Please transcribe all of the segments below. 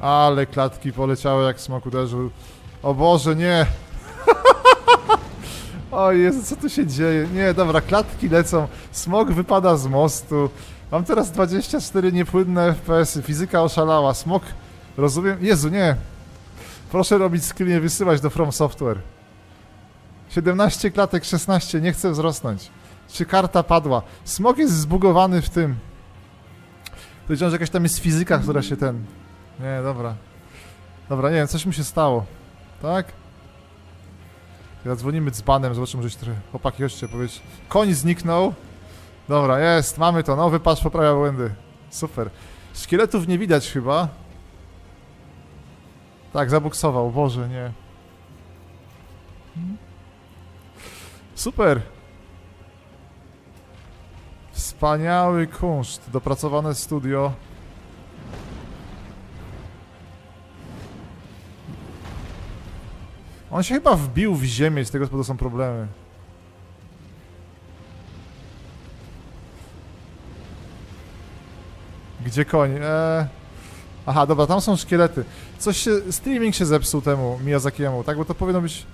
Ale klatki poleciały jak smok uderzył. O Boże, nie! o Jezu, co tu się dzieje? Nie, dobra, klatki lecą. Smok wypada z mostu. Mam teraz 24 niepłynne FPS-y. Fizyka oszalała. Smok, rozumiem? Jezu, nie! Proszę robić screenie, wysyłać do From Software. 17 klatek, 16, nie chcę wzrosnąć. Czy karta padła? Smok jest zbugowany w tym. Powiedziałem, że jakaś tam jest fizyka, która się ten... Nie, dobra. Dobra, nie wiem, coś mi się stało. Tak? Zadzwonimy dzbanem, zobaczymy, że się trochę... Chłopaki, chodźcie, powiedz... Koń zniknął. Dobra, jest, mamy to. Nowy patch poprawia błędy. Super. Szkieletów nie widać chyba. Tak, zabuksował. Boże, nie. Super. Wspaniały kunszt. Dopracowane studio. On się chyba wbił w ziemię, z tego powodu są problemy. Gdzie koń? Eee... Aha, dobra, tam są szkielety. Coś się... Streaming się zepsuł temu Miyazakiemu, tak? Bo to powinno być...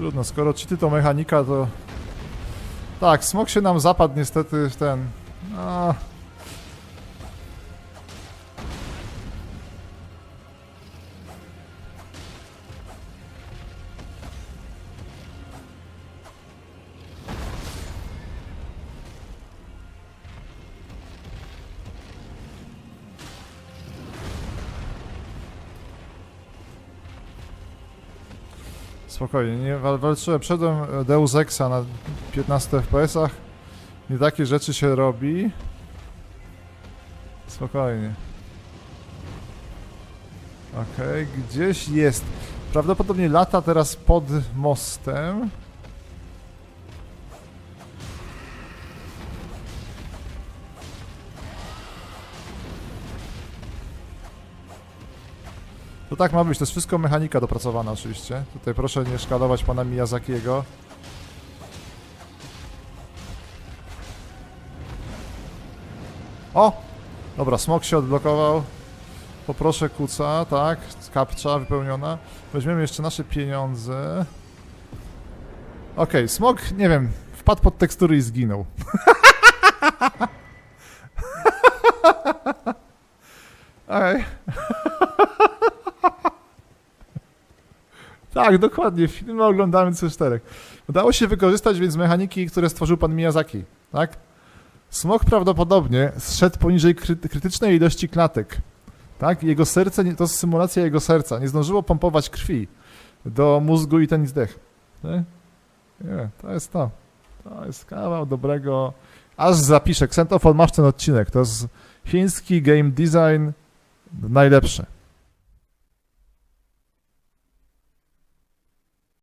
Trudno, skoro cheaty to mechanika, to... Tak, smok się nam zapadł niestety w ten... No... Spokojnie, nie wal, walczyłem, przedem Deus Exa na 15 FPS-ach. Nie takie rzeczy się robi. Spokojnie. Okej, gdzieś jest. Prawdopodobnie lata teraz pod mostem. To tak ma być, to jest wszystko mechanika dopracowana oczywiście. Tutaj proszę nie szkalować pana Miyazakiego. O! Dobra, smok się odblokował. Poproszę kuca, tak. Kapcza wypełniona. Weźmiemy jeszcze nasze pieniądze. Okej, smok, nie wiem, wpadł pod tekstury i zginął. Ej. Tak, dokładnie. Filmy oglądamy C4. Udało się wykorzystać więc mechaniki, które stworzył pan Miyazaki, tak? Smok prawdopodobnie zszedł poniżej kry- krytycznej ilości klatek, tak? Jego serce, to symulacja jego serca, nie zdążyło pompować krwi do mózgu i ten zdech. Nie? Nie, to jest to. To jest kawał dobrego... Aż zapiszę, Xentofon masz ten odcinek, to jest chiński game design najlepszy.